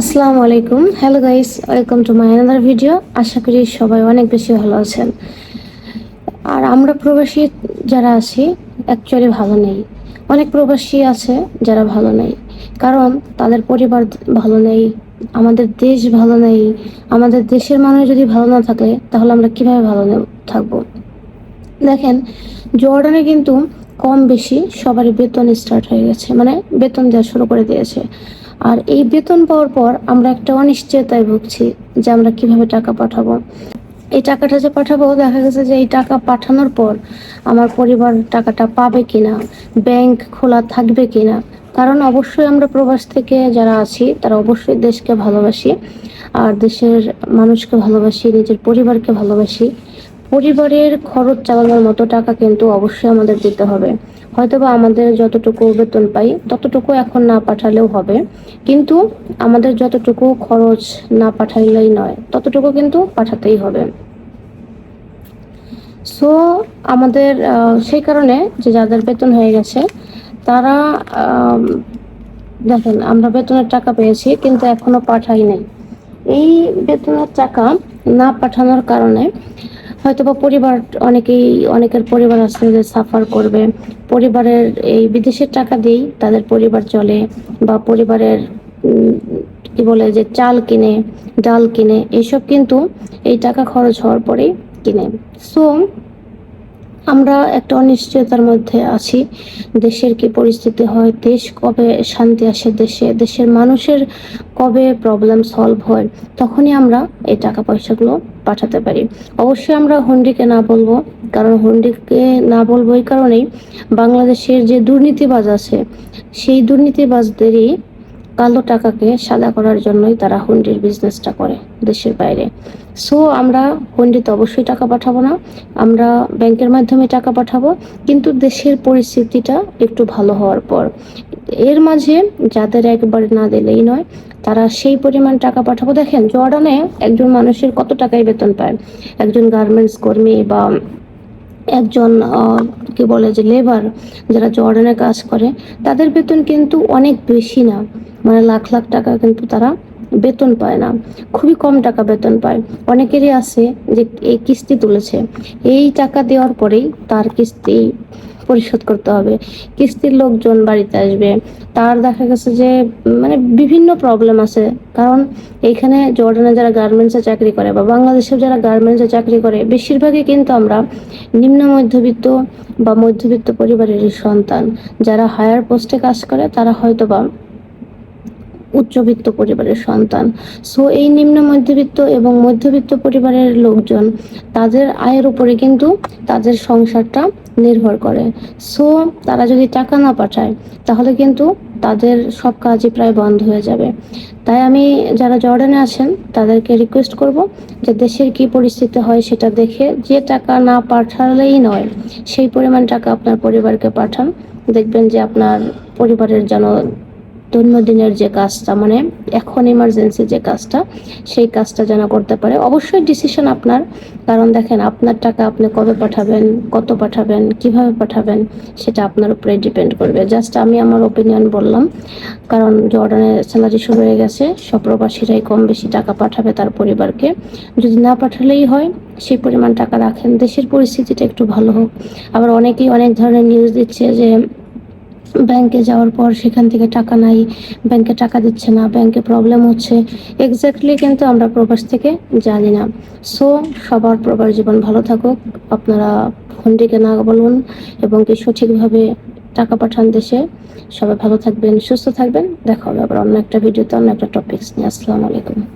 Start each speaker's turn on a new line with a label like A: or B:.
A: আসসালামু আলাইকুম। Hello guys welcome to my another video আশা করি সবাই অনেক বেশি ভালো আছেন। আর আমরা প্রবাসী যারা আছি অ্যাকচুয়ালি ভালো নেই। অনেক প্রবাসী আছে যারা ভালো নেই। কারণ তাদের পরিবার ভালো নেই, আমাদের দেশ ভালো নেই। আমাদের দেশের মানুষ যদি ভালো না থাকে, তাহলে আমরা কীভাবে ভালো থাকব? দেখেন, জর্ডানে কিন্তু কম বেশি সবারই বেতন স্টার্ট হয়ে গেছে। মানে বেতন দেওয়া শুরু করে দিয়েছে। আর এই বেতন পাওয়ার পর আমরা একটা অনিশ্চয়তায় ভুগছি যে আমরা কীভাবে টাকা পাঠাবো। এই টাকাটা যে পাঠাবো, দেখা গেছে যে এই টাকা পাঠানোর পর আমার পরিবার টাকাটা পাবে কিনা, ব্যাংক খোলা থাকবে কিনা। কারণ অবশ্যই আমরা প্রবাস থেকে যারা আছি, তারা অবশ্যই দেশকে ভালোবাসি, আর দেশের মানুষকে ভালোবাসি, নিজের পরিবারকে ভালোবাসি। পরিবারের খরচ চালানোর মতো টাকা কিন্তু অবশ্যই আমাদের দিতে হবে। হয়তোবা আমাদের যতটুকু বেতন পাই, ততটুকু এখন না পাঠালেও হবে। কিন্তু আমাদের যতটুকু খরচ না পাঠাইলেই নয়, ততটুকু কিন্তু পাঠাতেই হবে। সো আমাদের সেই কারণে যে যাদের বেতন হয়ে গেছে, তারা দেখেন, আমরা বেতনের টাকা পেয়েছি, কিন্তু এখনও পাঠাই নাই। এই বেতনের টাকা না পাঠানোর কারণে হয়তোবা পরিবার অনেকেই, অনেকের পরিবার যে সাফার করবে। পরিবারের এই বিদেশের টাকা দিয়েই তাদের পরিবার চলে বা পরিবারের কি বলে যে চাল কিনে, ডাল কিনে এইসব কিন্তু এই টাকা খরচ হওয়ার পরেই কিনে। সো আমরা একটা অনিশ্চয়তার মধ্যে আছি। দেশের কি পরিস্থিতি হয়, দেশ কবে শান্তি আসে, দেশে, দেশের মানুষের কবে প্রবলেম সলভ হয়, তখনই আমরা এই টাকা পয়সাগুলো পাঠাতে পারি। অবশ্যই আমরা হুন্ডিকে না বলব, কারণ হুন্ডিকে না বলব এই কারণেই বাংলাদেশের যে দুর্নীতিবাজ আছে, সেই দুর্নীতিবাজদেরই কালো টাকাকে সাদা করার জন্যই তারা হুন্ডির বিজনেসটা করে দেশের বাইরে। সো আমরা হুন্ডিতে অবশ্যই টাকা পাঠাবো না, আমরা ব্যাংকের মাধ্যমে টাকা পাঠাবো, কিন্তু দেশের পরিস্থিতিটা একটু ভালো হওয়ার পর। এর মাঝে যাদের একবারে না দিলেই নয়, তারা সেই পরিমাণ টাকা পাঠাবো। দেখেন, জর্ডানে একজন মানুষের কত টাকায় বেতন পায়? একজন গার্মেন্টস কর্মী বা একজন কি বলে যে লেবার যারা জর্ডানে কাজ করে, তাদের বেতন কিন্তু অনেক বেশি না। মানে লাখ লাখ টাকা কিন্তু তারা বেতন পায় না। খুবই কম টাকা বেতন পায়। অনেকেরই আছে যে এই কিস্তি তুলেছে। এই টাকা দেওয়ার পরেই তার কিস্তি পরিশোধ করতে হবে। কিস্তির লোকজন বাড়িতে আসবে। তার দেখা গেছে যে মানে বিভিন্ন প্রবলেম আছে। কারণ এইখানে জর্ডানে যারা গার্মেন্টসে চাকরি করে বা বাংলাদেশের যারা গার্মেন্টসে চাকরি করে, বেশিরভাগই কিন্তু আমরা নিম্ন মধ্যবিত্ত বা মধ্যবিত্ত পরিবারের সন্তান। যারা হায়ার পোস্টে কাজ করে, তারা হয়তো বা উচ্চবিত্ত পরিবারের সন্তান। সো এই নিম্ন মধ্যবিত্ত এবং মধ্যবিত্ত পরিবারের লোকজন তাদের আয়ের উপরে কিন্তু তাদের সংসারটা নির্ভর করে। সো তারা যদি টাকা না পাঠায়, তাহলে কিন্তু তাদের সব কাজই প্রায় বন্ধ হয়ে যাবে। তাই আমি, যারা জর্ডানে আছেন, তাদেরকে রিকোয়েস্ট করব যে দেশের কি পরিস্থিতি হয় সেটা দেখে, যে টাকা না পাঠালেই নয়, সেই পরিমাণ টাকা আপনার পরিবারকে পাঠান। দেখবেন যে আপনার পরিবারের যেন দৈনন্দিনের যে কাজটা মানে এখন ইমার্জেন্সি যে কাজটা, সেই কাজটা যেন করতে পারে। অবশ্যই ডিসিশন আপনার। কারণ দেখেন, আপনার টাকা আপনি কবে পাঠাবেন, কত পাঠাবেন, কীভাবে পাঠাবেন, সেটা আপনার উপরে ডিপেন্ড করবে। জাস্ট আমি আমার ওপিনিয়ন বললাম। কারণ জর্ডানের স্যালারি শুরু হয়ে গেছে, সব প্রবাসীরাই কম বেশি টাকা পাঠাবে তার পরিবারকে। যদি না পাঠালেই হয়, সেই পরিমাণ টাকা রাখেন। দেশের পরিস্থিতিটা একটু ভালো হোক। আবার অনেকেই অনেক ধরনের নিউজ দিচ্ছে যে ব্যাংকে যাওয়ার পর সেখান থেকে টাকা নাই, ব্যাংকে টাকা দিচ্ছে না, ব্যাংকে প্রবলেম হচ্ছে। এক্স্যাক্টলি কিন্তু আমরা প্রবাস থেকে জানি না। সো সবার প্রবাস জীবন ভালো থাকুক। আপনারা ফোনটিকে না বলুন এবং কি সঠিকভাবে টাকা পাঠান দেশে। সবাই ভালো থাকবেন, সুস্থ থাকবেন। দেখা হবে আবার অন্য একটা ভিডিওতে, অন্য একটা টপিকস নিয়ে। আসসালামু আলাইকুম।